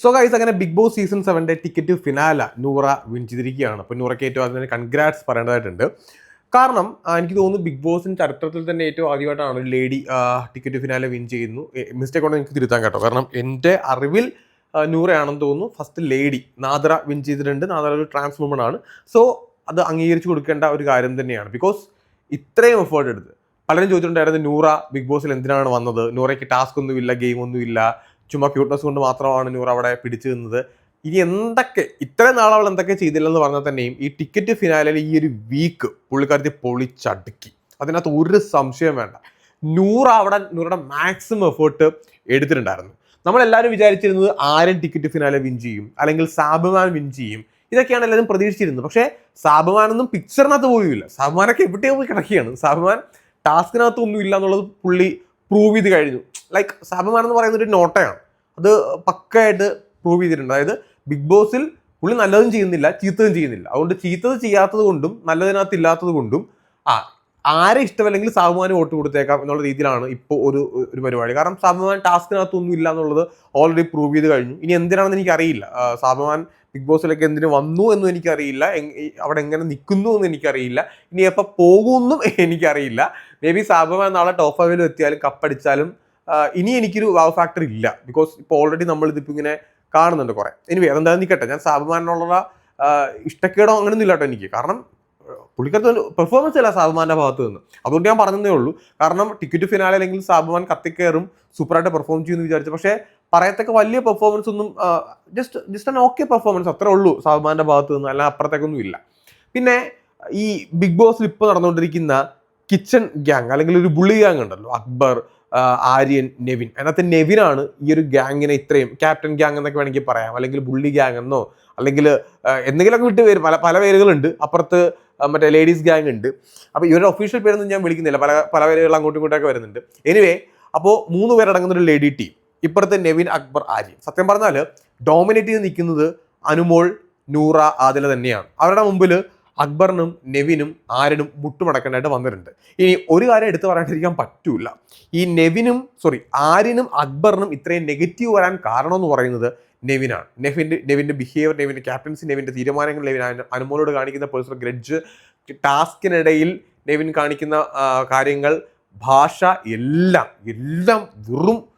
So guys അങ്ങനെ big Boss season സെവന്റെ ticket finale Noora win ചെയ്തിരിക്കുകയാണ്. അപ്പോൾ നൂറയ്ക്ക് ഏറ്റവും അതിന് കൺഗ്രാറ്റ്സ് പറയേണ്ടതായിട്ടുണ്ട്. കാരണം എനിക്ക് തോന്നുന്നു ബിഗ് ബോസിന്റെ ചരിത്രത്തിൽ തന്നെ ഏറ്റവും ആദ്യമായിട്ടാണ് ഒരു ലേഡി ടിക്കറ്റ് ഫിനാലെ വിൻ ചെയ്യുന്നു. മിസ്റ്റേക്ക് കൊണ്ട് എനിക്ക് തിരുത്താൻ കേട്ടോ. കാരണം എന്റെ അറിവിൽ നൂറയാണെന്ന് തോന്നുന്നു. ഫസ്റ്റ് ലേഡി നാദറ വിൻ ചെയ്തിട്ടുണ്ട്. നാദറ ഒരു ട്രാൻസ് വുമൺ ആണ്. സോ അത് അംഗീകരിച്ച് കൊടുക്കേണ്ട ഒരു കാര്യം തന്നെയാണ്. ബിക്കോസ് ഇത്രയും എഫേർട്ട് എടുത്ത് പലരും ചോദിച്ചിട്ടുണ്ടായിരുന്നു നൂറ ബിഗ് ബോസിൽ എന്തിനാണ് വന്നത്? നൂറയ്ക്ക് ടാസ്ക് ഒന്നുമില്ല ഗെയിം ഒന്നുമില്ല. ചുമ്മാ ക്യൂട്ട്നസ് കൊണ്ട് മാത്രമാണ് നൂർ അവിടെ പിടിച്ചു നിന്നത്. ഇനി എന്തൊക്കെ ഇത്രയും നാൾ അവൾ എന്തൊക്കെ ചെയ്തില്ലെന്ന് പറഞ്ഞാൽ തന്നെയും ഈ ടിക്കറ്റ് ഫിനാലിൽ ഈ ഒരു വീക്ക് പുള്ളിക്കാരത്തി പൊളിച്ചടുക്കി. അതിനകത്ത് ഒരു സംശയം വേണ്ട. നൂറ് അവിടെ നൂറുടെ മാക്സിമം എഫേർട്ട് എടുത്തിട്ടുണ്ടായിരുന്നു. നമ്മളെല്ലാവരും വിചാരിച്ചിരുന്നത് ആരും ടിക്കറ്റ് ഫിനാലെ വിൻ ചെയ്യും അല്ലെങ്കിൽ സാബുമാൻ വിൻ ചെയ്യും. ഇതൊക്കെയാണ് എല്ലാവരും പ്രതീക്ഷിച്ചിരുന്നത്. പക്ഷേ സാബുമാനൊന്നും പിക്ചറിനകത്ത് പോയില്ല. സാബുമാനൊക്കെ എവിടെയോ പോയി കിടക്കുകയാണ്. സാബുമാൻ ടാസ്കിനകത്ത് ഒന്നും ഇല്ല എന്നുള്ളത് പുള്ളി പ്രൂവ് ചെയ്ത് കഴിഞ്ഞു. ലൈക്ക് സാബമാനെന്ന് പറയുന്ന ഒരു നോട്ടയാണ്. അത് പക്കയായിട്ട് പ്രൂവ് ചെയ്തിട്ടുണ്ട്. അതായത് ബിഗ് ബോസിൽ പുള്ളി നല്ലതും ചെയ്യുന്നില്ല ചീത്തതും ചെയ്യുന്നില്ല. അതുകൊണ്ട് ചീത്തത് ചെയ്യാത്തത് കൊണ്ടും നല്ലതിനകത്ത് ഇല്ലാത്തത് കൊണ്ടും ആ ആരെ ഇഷ്ടമല്ലെങ്കിൽ സാബുമാന് വോട്ട് കൊടുത്തേക്കാം എന്നുള്ള രീതിയിലാണ് ഇപ്പോൾ ഒരു ഒരു പരിപാടി. കാരണം സാബുമാൻ ടാസ്കിനകത്തൊന്നും ഇല്ല എന്നുള്ളത് ഓൾറെഡി പ്രൂവ് ചെയ്ത് കഴിഞ്ഞു. ഇനി എന്തിനാണെന്ന് എനിക്കറിയില്ല. സാബുമാൻ ബിഗ് ബോസിലൊക്കെ എന്തിനു വന്നു എന്നും എനിക്കറിയില്ല. അവിടെ എങ്ങനെ നിൽക്കുന്നു എന്ന് എനിക്കറിയില്ല. ഇനി എപ്പോൾ പോകുമെന്നും എനിക്കറിയില്ല. മേ ബി സാബുമാൻ നാളെ ടോപ്പ് ഫൈവിൽ എത്തിയാലും കപ്പടിച്ചാലും ഇനി എനിക്കൊരു വാവ് ഫാക്ടർ ഇല്ല. ബിക്കോസ് ഇപ്പോൾ ഓൾറെഡി നമ്മൾ ഇതിപ്പോൾ ഇങ്ങനെ കാണുന്നുണ്ട് കുറെ. ഇനി വേറെന്താ നിൽക്കട്ടെ ഞാൻ സാബുമാനുള്ള ഇഷ്ടക്കേടോ അങ്ങനെയൊന്നും ഇല്ലാട്ടോ എനിക്ക്. കാരണം പുള്ളിക്കാരത്ത് പെർഫോമൻസ് അല്ല സാബുമാന്റെ ഭാഗത്ത് നിന്ന്. അതുകൊണ്ട് ഞാൻ പറഞ്ഞതേ ഉള്ളൂ. കാരണം ടിക്കറ്റ് ഫിനാലെ അല്ലെങ്കിൽ സാബുമാൻ കത്തിക്കയറും സൂപ്പറായിട്ട് പെർഫോം ചെയ്യുമെന്ന് വിചാരിച്ചു. പക്ഷേ പറയത്തക്ക വലിയ പെർഫോമൻസ് ഒന്നും just just an okay performance അത്രേ ഉള്ളൂ സാബുമാന്റെ ഭാഗത്ത് നിന്ന്. അല്ല അപ്പുറത്തേക്കൊന്നും ഇല്ല. പിന്നെ ഈ ബിഗ് ബോസിൽ ഇപ്പോൾ നടന്നുകൊണ്ടിരിക്കുന്ന കിച്ചൺ ഗ്യാങ് അല്ലെങ്കിൽ ഒരു ബുള്ളി ഗ്യാങ് ഉണ്ടല്ലോ അക്ബർ ആര്യൻ നെവിൻ അതിനകത്ത് നെവിനാണ് ഈ ഒരു ഗ്യാങ്ങിനെ ഇത്രയും ക്യാപ്റ്റൻ ഗ്യാങ് എന്നൊക്കെ വേണമെങ്കിൽ പറയാം. അല്ലെങ്കിൽ ബുള്ളി ഗ്യാങ് എന്നോ അല്ലെങ്കിൽ എന്തെങ്കിലുമൊക്കെ വിട്ട് പേര് പല പല പേരുകളുണ്ട്. അപ്പുറത്ത് മറ്റേ ലേഡീസ് ഗ്യാങ് ഉണ്ട്. അപ്പോൾ ഇവരുടെ ഒഫീഷ്യൽ പേരൊന്നും ഞാൻ വിളിക്കുന്നില്ല. പല പല പേരുകൾ അങ്ങോട്ടും ഇങ്ങോട്ടൊക്കെ വരുന്നുണ്ട്. എനിവേ അപ്പോൾ മൂന്ന് പേരടങ്ങുന്ന ഒരു ലേഡി ടീം ഇപ്പുറത്തെ നെവിൻ അക്ബർ ആര്യൻ സത്യം പറഞ്ഞാൽ ഡോമിനേറ്റ് ചെയ്ത് നിൽക്കുന്നത് അനുമോൾ നൂറ ആദില തന്നെയാണ്. അവരുടെ മുമ്പിൽ അക്ബറിനും നെവിനും ആര്യനും മുട്ടുമടക്കേണ്ടതായിട്ട് വന്നിട്ടുണ്ട്. ഇനി ഒരു കാര്യം എടുത്തു പറയാണ്ടിരിക്കാൻ പറ്റൂല. ഈ നെവിനും സോറി ആര്യനും അക്ബറിനും ഇത്രയും നെഗറ്റീവ് വരാൻ കാരണം എന്ന് പറയുന്നത് നെവിനാണ്. നെവിന്റെ നെവിന്റെ ബിഹേവിയർ നെവിന്റെ ക്യാപ്റ്റൻസി നെവിന്റെ തീരുമാനങ്ങൾ നെവിൻ അനുമോളോട് കാണിക്കുന്ന പേഴ്സണൽ ഗ്രഡ്ജ് ടാസ്കിനിടയിൽ നെവിൻ കാണിക്കുന്ന കാര്യങ്ങൾ ഭാഷ എല്ലാം എല്ലാം വെറും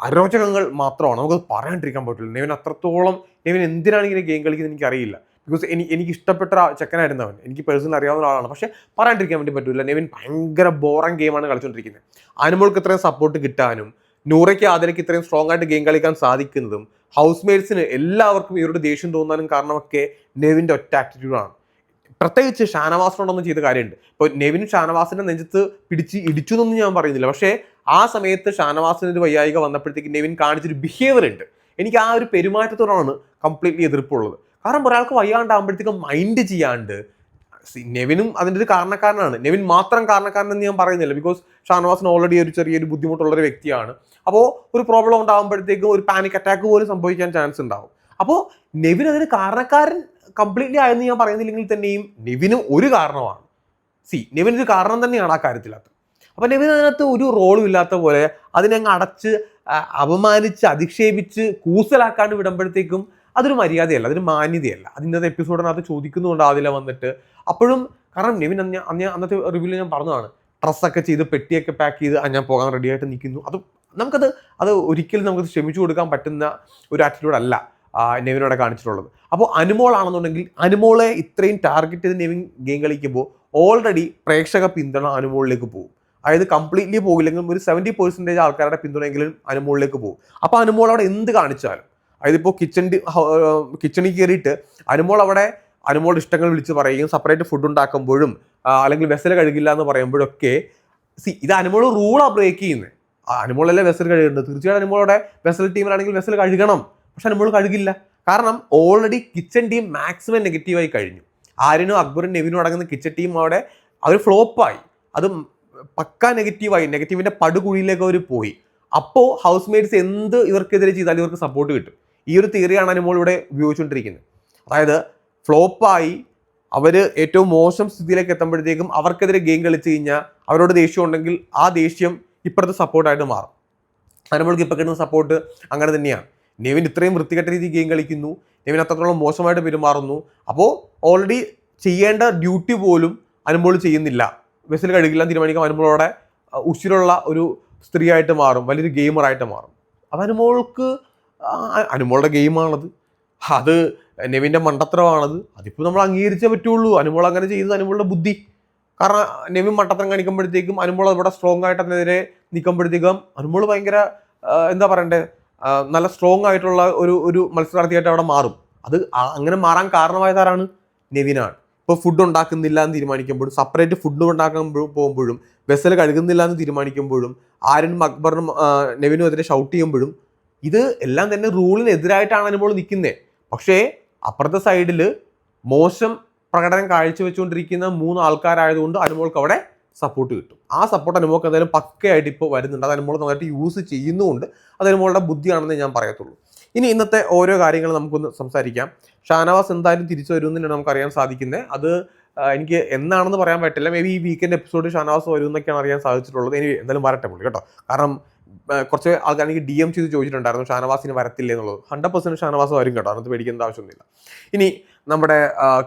അരോചകങ്ങൾ മാത്രമാണ്. നമുക്ക് പറയാണ്ടിരിക്കാൻ പറ്റില്ല നെവിൻ അത്രത്തോളം നെവിൻ എന്തിനാണ് ഇങ്ങനെ ഗെയിം കളിക്കുന്നത് എനിക്കറിയില്ല ബിക്കോസ് എനിക്ക് എനിക്ക് ഇഷ്ടപ്പെട്ട ചെക്കനായിരുന്നു അവൻ. എനിക്ക് പേഴ്സണൽ അറിയാവുന്ന ആളാണ് പക്ഷേ പറയാണ്ടിരിക്കാൻ വേണ്ടി പറ്റില്ല നെവിൻ ഭയങ്കര ബോറൻ ഗെയിമാണ് കളിച്ചുകൊണ്ടിരിക്കുന്നത് അനുമോൾക്ക് ഇത്രയും സപ്പോർട്ട് കിട്ടാനും നൂറയ്ക്ക് ആദരയ്ക്ക് ഇത്രയും സ്ട്രോങ് ആയിട്ട് ഗെയിം കളിക്കാൻ സാധിക്കുന്നതും ഹൗസ് മേറ്റ്സിന് എല്ലാവർക്കും ഇവരുടെ ദേഷ്യം തോന്നാനും കാരണമൊക്കെ നെവിന്റെ ഒറ്റ ആറ്റിറ്റ്യൂഡാണ് പ്രത്യേകിച്ച് ഷാനവാസിനോടൊന്നും ചെയ്ത കാര്യമുണ്ട്. ഇപ്പോൾ നെവിൻ ഷാനവാസിന്റെ നെഞ്ചത്ത് പിടിച്ച് ഇടിച്ചു എന്നൊന്നും ഞാൻ പറയുന്നില്ല. പക്ഷേ ആ സമയത്ത് ഷാനവാസിന് ഒരു വയ്യായിക വന്നപ്പോഴത്തേക്ക് നെവിൻ കാണിച്ചൊരു ബിഹേവിയർ ഉണ്ട്. എനിക്ക് ആ ഒരു പെരുമാറ്റത്തോടാണ് കംപ്ലീറ്റ്ലി എതിർപ്പുള്ളത്. കാരണം ഒരാൾക്ക് വയ്യാണ്ടാകുമ്പോഴത്തേക്കും മൈൻഡ് ചെയ്യാണ്ട് നെവിനും അതിന്റെ ഒരു കാരണക്കാരനാണ്. നെവിൻ മാത്രം കാരണക്കാരനെന്ന് ഞാൻ പറയുന്നില്ല. ബിക്കോസ് ഷാനവാസിന് ഓൾറെഡി ഒരു ചെറിയൊരു ബുദ്ധിമുട്ടുള്ള ഒരു വ്യക്തിയാണ്. അപ്പോൾ ഒരു പ്രോബ്ലം ഉണ്ടാകുമ്പോഴത്തേക്കും ഒരു പാനിക് അറ്റാക്ക് പോലും സംഭവിക്കാൻ ചാൻസ് ഉണ്ടാവും. അപ്പോൾ നെവിൻ അതിന് കാരണക്കാരൻ കംപ്ലീറ്റ്ലി ആയെന്ന് ഞാൻ പറയുന്നില്ലെങ്കിൽ തന്നെയും നെവിനും ഒരു കാരണമാണ്. സി നെവിൻ ഒരു കാരണം തന്നെയാണ് ആ കാര്യത്തിലകത്ത് അപ്പം നബി അതിനകത്ത് ഒരു റോളും ഇല്ലാത്ത പോലെ അതിനെ അങ്ങ് അടച്ച് അപമാനിച്ച് അധിക്ഷേപിച്ച് കൂസലാക്കാണ്ട് വിടുമ്പോഴത്തേക്കും അതൊരു മര്യാദയല്ല അതൊരു മാന്യതയല്ല. അതിന്റെ എപ്പിസോഡിനകത്ത് ചോദിക്കുന്നുണ്ട് ആദില വന്നിട്ട്. അപ്പോഴും കാരണം നെവിൻ അന്ന് അന്ന് അന്നത്തെ റിവ്യൂവിൽ ഞാൻ പറഞ്ഞതാണ് ഡ്രസ്സൊക്കെ ചെയ്ത് പെട്ടിയൊക്കെ പാക്ക് ചെയ്ത് ഞാൻ പോകാൻ റെഡി ആയിട്ട് നിൽക്കുന്നു. അത് നമുക്കത് അത് ഒരിക്കലും നമുക്ക് ക്ഷമിച്ചു കൊടുക്കാൻ പറ്റുന്ന ഒരു ആറ്റിറ്റ്യൂഡ് അല്ല നെവിനോടെ കാണിച്ചിട്ടുള്ളത്. അപ്പോൾ അനുമോളാണെന്നുണ്ടെങ്കിൽ അനുമോളെ ഇത്രയും ടാർഗറ്റ് ചെയ്ത് നെവിൻ ഗെയിം കളിക്കുമ്പോൾ ഓൾറെഡി പ്രേക്ഷക പിന്തുണ അനുമോളിലേക്ക് പോകും. അതായത് കംപ്ലീറ്റ്ലി പോകില്ലെങ്കിലും ഒരു സെവന്റി പെർസെന്റേജ് ആൾക്കാരുടെ പിന്തുണയെങ്കിലും അനുമോളിലേക്ക് പോകും. അപ്പോൾ അനുമോൾ അവിടെ എന്ത് കാണിച്ചാലും അതായത് ഇപ്പോൾ കിച്ചൺ കിച്ചണിൽ കയറിയിട്ട് അനുമോൾ അവിടെ അനുമോൾ ഇഷ്ടങ്ങൾ വിളിച്ച് പറയുകയും സെപ്പറേറ്റ് ഫുഡ് ഉണ്ടാക്കുമ്പോഴും അല്ലെങ്കിൽ വെസൽ കഴുകില്ല എന്ന് പറയുമ്പോഴൊക്കെ സി ഇത് അനുമോൾ റൂളാണ് ബ്രേക്ക് ചെയ്യുന്നത് അനുമോളല്ലേ വെസൽ കഴുകുന്നത് തീർച്ചയായിട്ടും അനുമോളുടെ വെസൽ ടീമിലാണെങ്കിൽ വെസൽ കഴുകണം. പക്ഷെ അനുമോൾ കഴുകില്ല. കാരണം ഓൾറെഡി കിച്ചൺ ടീം മാക്സിമം നെഗറ്റീവായി കഴിഞ്ഞു. ആര്യനും അക്ബറും നെവിനും അടങ്ങുന്ന കിച്ചൺ ടീം അവിടെ അവർ ഫ്ലോപ്പായി അത് പക്ക നെഗറ്റീവായി. നെഗറ്റീവിന്റെ പടുകുഴിയിലേക്ക് അവർ പോയി. അപ്പോൾ ഹൗസ് മേറ്റ്സ് എന്ത് ഇവർക്കെതിരെ ചെയ്താലും ഇവർക്ക് സപ്പോർട്ട് കിട്ടും. ഈ ഒരു തിയറിയാണ് അനുമോൾ ഇവിടെ ഉപയോഗിച്ചുകൊണ്ടിരിക്കുന്നത്. അതായത് ഫ്ലോപ്പായി അവർ ഏറ്റവും മോശം സ്ഥിതിയിലേക്ക് എത്തുമ്പോഴത്തേക്കും അവർക്കെതിരെ ഗെയിം കളിച്ചു കഴിഞ്ഞാൽ അവരോട് ദേഷ്യം ഉണ്ടെങ്കിൽ ആ ദേഷ്യം ഇപ്പുറത്തെ സപ്പോർട്ടായിട്ട് മാറും. അനുമോൾക്ക് ഇപ്പോൾ കിട്ടുന്ന സപ്പോർട്ട് അങ്ങനെ തന്നെയാണ്. നെവിൻ ഇത്രയും വൃത്തികെട്ട രീതിയിൽ ഗെയിം കളിക്കുന്നു. നെവിൻ അത്രത്തോളം മോശമായിട്ട് പെരുമാറുന്നു. അപ്പോൾ ഓൾറെഡി ചെയ്യേണ്ട ഡ്യൂട്ടി പോലും അനുമോൾ ചെയ്യുന്നില്ല. ബസ്സിൽ കഴുകില്ല തീരുമാനിക്കാൻ വരുമ്പോഴോടെ ഉശിരുള്ള ഒരു സ്ത്രീയായിട്ട് മാറും വലിയൊരു ഗെയിമറായിട്ട് മാറും. അപ്പം അനുമോൾക്ക് അനുമോളുടെ ഗെയിമാണത്. അത് നെവിന്റെ മണ്ടത്തരമാണത്. അതിപ്പോൾ നമ്മൾ അംഗീകരിച്ചേ പറ്റുള്ളൂ. അനുമോൾ അങ്ങനെ ചെയ്തത് അനുമോളുടെ ബുദ്ധി. കാരണം നെവിൻ മണ്ടത്തരം കാണിക്കുമ്പോഴത്തേക്കും അനുമോൾ അവിടെ സ്ട്രോങ് ആയിട്ട് അതിനെതിരെ നിൽക്കുമ്പോഴത്തേക്കും അനുമോൾ ഭയങ്കര എന്താ പറയണ്ടേ നല്ല സ്ട്രോങ് ആയിട്ടുള്ള ഒരു ഒരു മത്സരാർത്ഥിയായിട്ട് അവിടെ മാറും. അത് അങ്ങനെ മാറാൻ കാരണമായതാരാണ് നെവിനാണ്. ഇപ്പോൾ ഫുഡ് ഉണ്ടാക്കുന്നില്ല എന്ന് തീരുമാനിക്കുമ്പോഴും സെപ്പറേറ്റ് ഫുഡ് ഉണ്ടാക്കാൻ പോകുമ്പോഴും വെസൽ കഴുകുന്നില്ല എന്ന് തീരുമാനിക്കുമ്പോഴും ആരനും അക്ബറിനും നെവിനും എതിരെ ഷൗട്ട് ചെയ്യുമ്പോഴും ഇത് എല്ലാം തന്നെ റൂളിനെതിരായിട്ടാണ് അനുഭവം നിൽക്കുന്നത് പക്ഷേ അപ്പുറത്തെ സൈഡിൽ മോശം പ്രകടനം കാഴ്ചവെച്ചുകൊണ്ടിരിക്കുന്ന മൂന്ന് ആൾക്കാരായതുകൊണ്ട് അനുമോൾക്ക് അവിടെ സപ്പോർട്ട് കിട്ടും. ആ സപ്പോർട്ട് അനുമോൾക്ക് എന്തായാലും പക്കയായിട്ട് ഇപ്പോൾ വരുന്നുണ്ട്. അത് അനുമോൾ നന്നായിട്ട് യൂസ് ചെയ്യുന്നുമുണ്ട്. അത് അനുമോളുടെ ബുദ്ധിയാണെന്ന് ഞാൻ പറയത്തുള്ളൂ. ഇനി ഇന്നത്തെ ഓരോ കാര്യങ്ങൾ നമുക്കൊന്ന് സംസാരിക്കാം. ഷാനവാസ് എന്തായാലും തിരിച്ചു വരുമെന്ന് നമുക്ക് അറിയാൻ സാധിക്കുന്നത്. അത് എനിക്ക് എന്നാണെന്ന് പറയാൻ പറ്റില്ല. മേ ബി ഈ വീക്കെൻഡ് എപ്പിസോഡ് ഷാനവാസ് വരും എന്നൊക്കെയാണ് അറിയാൻ സാധിച്ചിട്ടുള്ളത്. ഇനി എന്തായാലും വരട്ടെ പുള്ളി കേട്ടോ. കാരണം കുറച്ച് ആൾക്കാർ എനിക്ക് ഡി എം ചെയ്ത് ചോദിച്ചിട്ടുണ്ടായിരുന്നു ഷാനവാസിന് വരത്തില്ല എന്നുള്ളത്. ഹൺഡ്രഡ് പെർസെന്റ് ഷാനവാസ് വരും കേട്ടോ. അതിനകത്ത് പേടിക്കേണ്ട ആവശ്യമൊന്നുമില്ല. ഇനി നമ്മുടെ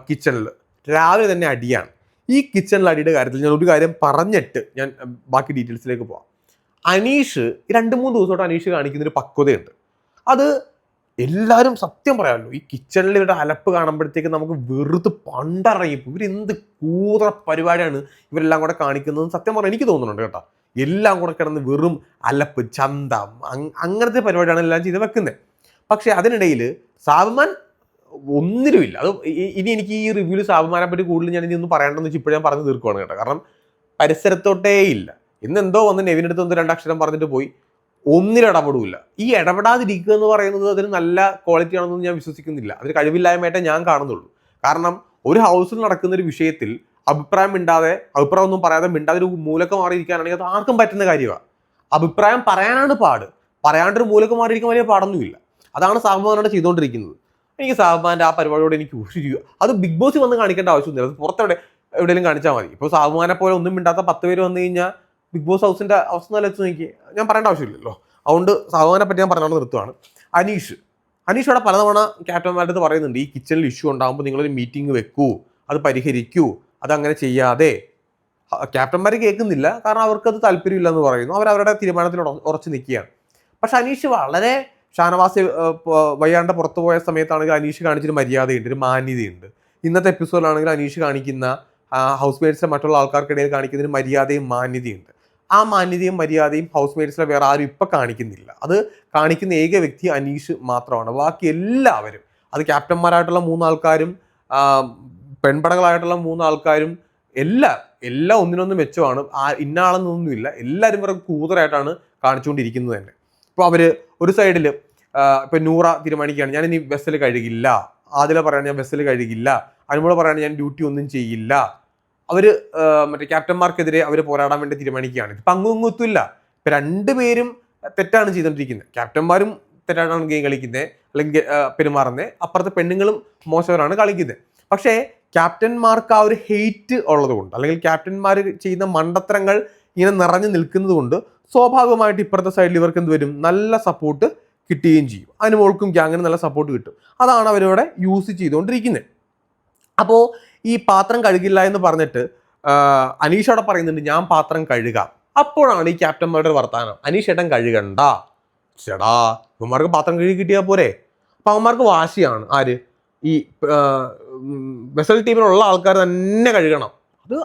കിച്ചണിൽ രാവിലെ തന്നെ അടിയാണ്. ഈ കിച്ചണിൽ അടിയുടെ കാര്യത്തിൽ ഞാൻ ഒരു കാര്യം പറഞ്ഞിട്ട് ഞാൻ ബാക്കി ഡീറ്റെയിൽസിലേക്ക് പോവാം. അനീഷ് രണ്ട് മൂന്ന് ദിവസമായിട്ട് അനീഷ് കാണിക്കുന്നൊരു പക്വതയുണ്ട്. അത് എല്ലാവരും സത്യം പറയാമല്ലോ ഈ കിച്ചണിൽ ഇവരുടെ അലപ്പ് കാണുമ്പോഴത്തേക്ക് നമുക്ക് വെറുതെ പണ്ടറിയും. ഇവരെന്ത് കൂതറ പരിപാടിയാണ് ഇവരെല്ലാം കൂടെ കാണിക്കുന്നത് സത്യം പറഞ്ഞാൽ എനിക്ക് തോന്നുന്നുണ്ട് കേട്ടോ. എല്ലാം കൂടെ കിടന്ന് വെറും അലപ്പ് ചന്ത അങ്ങനത്തെ പരിപാടിയാണ് എല്ലാം ചെയ്ത് വെക്കുന്നത് പക്ഷേ അതിനിടയിൽ സാബുമാൻ ഒന്നിലുമില്ല. അത് ഇനി എനിക്ക് ഈ റിവ്യൂൽ സാബുമാനെ പറ്റി കൂടുതൽ ഞാൻ ഇനി ഒന്നും പറയണ്ടെന്ന് വെച്ച് ഇപ്പോഴും ഞാൻ പറഞ്ഞു തീർക്കുവാണ് കേട്ടോ. കാരണം പരിസരത്തോട്ടേ ഇല്ല ഇന്ന് എന്തോ വന്ന് നെവിനെടുത്ത് ഒന്ന് രണ്ടക്ഷരം പറഞ്ഞിട്ട് പോയി. ഒന്നിലും ഇടപെടില്ല ഈ ഇടപെടാതിരിക്കുക എന്ന് പറയുന്നത് അതിന് നല്ല ക്വാളിറ്റി ആണെന്ന് ഞാൻ വിശ്വസിക്കുന്നില്ല. അതിന് കഴിവില്ലായ്മയായിട്ടേ ഞാൻ കാണുന്നുള്ളൂ. കാരണം ഒരു ഹൗസിൽ നടക്കുന്ന ഒരു വിഷയത്തിൽ അഭിപ്രായം മിണ്ടാതെ അഭിപ്രായം ഒന്നും പറയാതെ മിണ്ടാതെ ഒരു മൂലക്ക് മാറിയിരിക്കാനാണെങ്കിൽ അത് ആർക്കും പറ്റുന്ന കാര്യമാണ് അഭിപ്രായം പറയാനാണ് പാട്. പറയാണ്ടൊരു മൂലക്ക് മാറിയിരിക്കാൻ വലിയ പാടൊന്നുമില്ല. അതാണ് സാഹബാനോട് ചെയ്തുകൊണ്ടിരിക്കുന്നത്. എനിക്ക് സാഹബാന്റെ ആ പരിപാടിയോട് എനിക്ക് ഒരു അത് ബിഗ് ബോസ് വന്ന് കാണിക്കേണ്ട ആവശ്യമൊന്നുമില്ല അത് പുറത്തെവിടെ എവിടെയെങ്കിലും കാണിച്ചാൽ മതി. ഇപ്പോൾ സാബുമാനെ പോലെ ഒന്നും മിണ്ടാത്ത പത്ത് പേര് വന്നു കഴിഞ്ഞാൽ ബിഗ് ബോസ് ഹൗസിന്റെ അവസ്ഥ നല്ല വെച്ച് നോക്കി ഞാൻ പറയേണ്ട ആവശ്യമില്ലല്ലോ. അതുകൊണ്ട് സഹോദരനെ പറ്റി ഞാൻ പറഞ്ഞോണ്ട് നിർത്തുവാണ്. അനീഷ്. അനീഷ് ഇവിടെ പലതവണ ക്യാപ്റ്റന്മാരുടെ അടുത്ത് പറയുന്നുണ്ട് ഈ കിച്ചണിൽ ഇഷ്യൂ ഉണ്ടാകുമ്പോൾ നിങ്ങളൊരു മീറ്റിംഗ് വെക്കൂ അത് പരിഹരിക്കൂ അതങ്ങനെ ചെയ്യാതെ. ക്യാപ്റ്റന്മാർ കേൾക്കുന്നില്ല. കാരണം അവർക്കത് താല്പര്യമില്ല എന്ന് പറയുന്നു. അവർ അവരുടെ തീരുമാനത്തിൽ ഉറച്ച് നിൽക്കുകയാണ്. പക്ഷെ അനീഷ് വളരെ ഷാനവാസ് വയ്യാണ്ട് പുറത്തു പോയ സമയത്താണെങ്കിൽ അനീഷ് കാണിച്ചൊരു മര്യാദയുണ്ട് ഒരു മാന്യതയുണ്ട്. ഇന്നത്തെ എപ്പിസോഡിലാണെങ്കിൽ അനീഷ് കാണിക്കുന്ന ഹൗസ് മേറ്റ്സിലെ മറ്റുള്ള ആൾക്കാർക്കിടയിൽ കാണിക്കുന്ന ഒരു മര്യാദയും മാന്യതയുണ്ട്. ആ മാന്യതയും മര്യാദയും ഹൗസ് മേറ്റ്സിലെ വേറെ ആരും ഇപ്പം കാണിക്കുന്നില്ല. അത് കാണിക്കുന്ന ഏക വ്യക്തി അനീഷ് മാത്രമാണ്. ബാക്കി എല്ലാവരും അത് ക്യാപ്റ്റന്മാരായിട്ടുള്ള മൂന്നാൾക്കാരും പെൺപടകളായിട്ടുള്ള മൂന്നാൾക്കാരും എല്ലാ എല്ലാം ഒന്നിനൊന്ന് മെച്ചമാണ്. ആ ഇന്നാളെന്നൊന്നുമില്ല എല്ലാവരും വേറെ കൂതറായിട്ടാണ് കാണിച്ചുകൊണ്ടിരിക്കുന്നത് തന്നെ. ഇപ്പോൾ അവർ ഒരു സൈഡിൽ ഇപ്പം നൂറ തീരുമാനിക്കുകയാണ്. ഞാൻ ഇനി ബസ്സിൽ കഴുകില്ല. ആദില പറയാണ് ഞാൻ ബസ്സിൽ കഴുകില്ല. അനുമോൾ പറയാണ് ഞാൻ ഡ്യൂട്ടി ഒന്നും ചെയ്യില്ല. അവർ മറ്റേ ക്യാപ്റ്റന്മാർക്കെതിരെ അവർ പോരാടാൻ വേണ്ടി തീരുമാനിക്കുകയാണ്. ഇപ്പം അങ്ങും ഇങ്ങും ഒത്തുമില്ല. ഇപ്പം രണ്ടുപേരും തെറ്റാണ് ചെയ്തുകൊണ്ടിരിക്കുന്നത് ക്യാപ്റ്റന്മാരും തെറ്റാണ് ഗെയിം കളിക്കുന്നത് അല്ലെങ്കിൽ പെരുമാറുന്നത് അപ്പുറത്തെ പെണ്ണുങ്ങളും മോശവരാണ് കളിക്കുന്നത് പക്ഷേ ക്യാപ്റ്റന്മാർക്ക് ആ ഒരു ഹെയ്റ്റ് ഉള്ളതുകൊണ്ട് അല്ലെങ്കിൽ ക്യാപ്റ്റന്മാർ ചെയ്യുന്ന മണ്ടത്തരങ്ങൾ ഇങ്ങനെ നിറഞ്ഞു നിൽക്കുന്നത് കൊണ്ട് സ്വാഭാവികമായിട്ട് ഇപ്പുറത്തെ സൈഡിൽ ഇവർക്ക് എന്ത് വരും? നല്ല സപ്പോർട്ട് കിട്ടുകയും ചെയ്യും. അതിന് മോൾക്കും ഗ്യാങ്ങിന് നല്ല സപ്പോർട്ട് കിട്ടും. അതാണ് അവരവിടെ യൂസ് ചെയ്തുകൊണ്ടിരിക്കുന്നത് അപ്പോൾ ഈ പാത്രം കഴുകില്ല എന്ന് പറഞ്ഞിട്ട് അനീഷോടെ പറയുന്നുണ്ട് ഞാൻ പാത്രം കഴുകാം. അപ്പോഴാണ് ഈ ക്യാപ്റ്റന്മാരുടെ വർത്താനം. അനീഷ് ഏട്ടൻ കഴുകണ്ട. ചേടാ ഇവന്മാർക്ക് പാത്രം കഴുകി കിട്ടിയാൽ പോരെ. അപ്പം അവന്മാർക്ക് വാശിയാണ്. ആര്? ഈ വെസൽ ടീമിലുള്ള ആൾക്കാർ തന്നെ കഴുകണം. അത്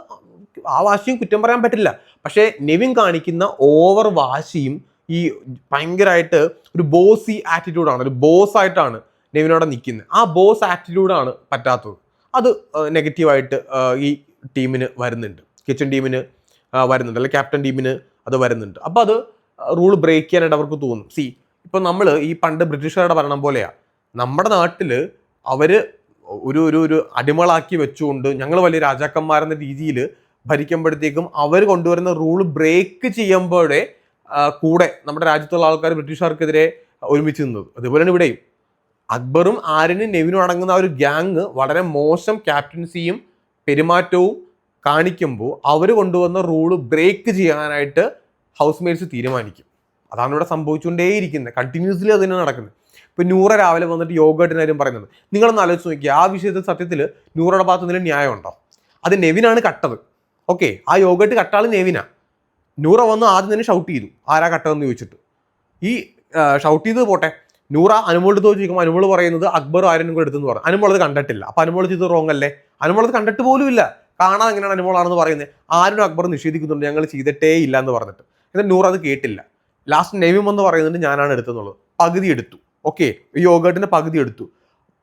ആ വാശിയും കുറ്റം പറയാൻ പറ്റില്ല. പക്ഷേ നെവിൻ കാണിക്കുന്ന ഓവർ വാശിയും ഈ ഭയങ്കരമായിട്ട് ഒരു ബോസി ആറ്റിറ്റ്യൂഡാണ് ഒരു ബോസ് ആയിട്ടാണ് നെവിനോടെ നിൽക്കുന്നത്. ആ ബോസ് ആറ്റിറ്റ്യൂഡാണ് പറ്റാത്തത്. അത് നെഗറ്റീവായിട്ട് ഈ ടീമിന് വരുന്നുണ്ട്. കിച്ചൺ ടീമിന് വരുന്നുണ്ട്. അല്ലെങ്കിൽ ക്യാപ്റ്റൻ ടീമിന് അത് വരുന്നുണ്ട്. അപ്പോൾ അത് റൂൾ ബ്രേക്ക് ചെയ്യാനായിട്ട് അവർക്ക് തോന്നും. സി ഇപ്പം നമ്മൾ ഈ പണ്ട് ബ്രിട്ടീഷുകാരുടെ ഭരണം പോലെയാണ് നമ്മുടെ നാട്ടിൽ അവർ ഒരു ഒരു ഒരു അടിമകളാക്കി വെച്ചുകൊണ്ട് ഞങ്ങൾ വലിയ രാജാക്കന്മാരെന്ന രീതിയിൽ ഭരിക്കുമ്പോഴത്തേക്കും അവർ കൊണ്ടുവരുന്ന റൂൾ ബ്രേക്ക് ചെയ്യുമ്പോഴേ കൂടെ നമ്മുടെ രാജ്യത്തുള്ള ആൾക്കാർ ബ്രിട്ടീഷുകാർക്കെതിരെ ഒരുമിച്ച് നിന്നത്. അതുപോലെയാണ് ഇവിടെയും. അക്ബറും ആര്യനും നെവിനും അടങ്ങുന്ന ഒരു ഗ്യാങ് വളരെ മോശം ക്യാപ്റ്റൻസിയും പെരുമാറ്റവും കാണിക്കുമ്പോൾ അവർ കൊണ്ടുവന്ന റൂൾ ബ്രേക്ക് ചെയ്യാനായിട്ട് ഹൗസ് മേറ്റ്സ് തീരുമാനിക്കും. അതാണ് ഇവിടെ സംഭവിച്ചുകൊണ്ടേയിരിക്കുന്നത്. കണ്ടിന്യൂസ്ലി അത് തന്നെ നടക്കുന്നത്. ഇപ്പോൾ നൂറ രാവിലെ വന്നിട്ട് യോഗട്ടിന് കാര്യം പറയുന്നത്. നിങ്ങളൊന്ന് ആലോചിച്ച് നോക്കി ആ വിഷയത്തിൽ സത്യത്തിൽ നൂറയുടെ ഭാഗത്ത് എന്തെങ്കിലും ന്യായമുണ്ടോ? അത് നെവിനാണ് കട്ടത്. ഓക്കെ ആ യോഗട്ട് കട്ടാൾ നെവിനാ. നൂറ വന്ന് ആദ്യം തന്നെ ഷൗട്ട് ചെയ്തു. ആരാ കട്ടതെന്ന് ചോദിച്ചിട്ട്. ഈ ഷൗട്ട് ചെയ്ത് പോട്ടെ. നൂറ അനുമോളോട് ചോദിക്കുമ്പോൾ അനുമോൾ പറയുന്നത് അക്ബർ ആരും കൂടെ എടുത്തെന്ന് പറഞ്ഞു. അനുമോൾ അത് കണ്ടിട്ടില്ല. അപ്പൊ അനുമോൾ ചെയ്ത് റോങ് അല്ലേ? അനുമോൾ അത് കണ്ടിട്ട് പോലും ഇല്ല. കാണാൻ എങ്ങനെയാണ് അനുമോളാണെന്ന് പറയുന്നത്? ആരും അക്ബർ നിഷേധിക്കുന്നുണ്ട് ഞങ്ങൾ ചെയ്തിട്ടേ ഇല്ല എന്ന് പറഞ്ഞിട്ട്. എന്നിട്ട് നൂറ അത് കേട്ടില്ല. ലാസ്റ്റ് നെവിം എന്ന് പറയുന്നുണ്ട് ഞാനാണ് എടുത്തെന്നുള്ളത്. പകുതി എടുത്തു. ഓക്കെ ഈ യോഗട്ടിന്റെ പകുതി എടുത്തു.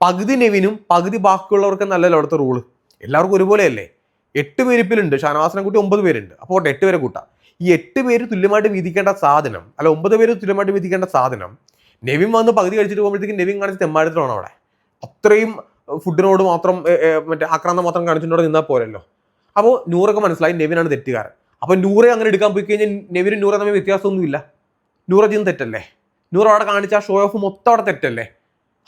പകുതി നെവിനും പകുതി ബാക്കിയുള്ളവർക്കും നല്ലല്ലോ അവിടുത്തെ റൂൾ എല്ലാവർക്കും ഒരുപോലെയല്ലേ? എട്ട് പേരിപ്പിലുണ്ട്. ഷാനവാസനെ കൂട്ടി ഒമ്പത് പേരുണ്ട്. അപ്പോൾ എട്ട് പേരെ കൂട്ടാം. ഈ എട്ട് പേര് തുല്യമായിട്ട് വിധിക്കേണ്ട സാധനം അല്ല ഒമ്പത് പേര് തുല്യമായിട്ട് വിധിക്കേണ്ട സാധനം നെവിൻ വന്ന് പകുതി കഴിച്ചിട്ട് പോകുമ്പോഴത്തേക്കും നെവിൻ കാണിച്ച് തെമ്മാടത്തിലാണ് അവിടെ. അത്രയും ഫുഡിനോട് മാത്രം മറ്റേ ആക്രാന്തം മാത്രം കാണിച്ചിട്ടോടെ നിന്നാൽ പോരല്ലോ. അപ്പോൾ നൂറൊക്കെ മനസ്സിലായി നെവിനാണ് തെറ്റുകാരൻ. അപ്പോൾ നൂറെ അങ്ങനെ എടുക്കാൻ പോയി കഴിഞ്ഞാൽ നെവിനും നൂറെ തമ്മിൽ വ്യത്യാസമൊന്നുമില്ല. നൂറ ചെയ്യുന്ന തെറ്റല്ലേ? നൂറ് അവിടെ കാണിച്ച ഷോ ഓഫ് മൊത്തം അവിടെ തെറ്റല്ലേ?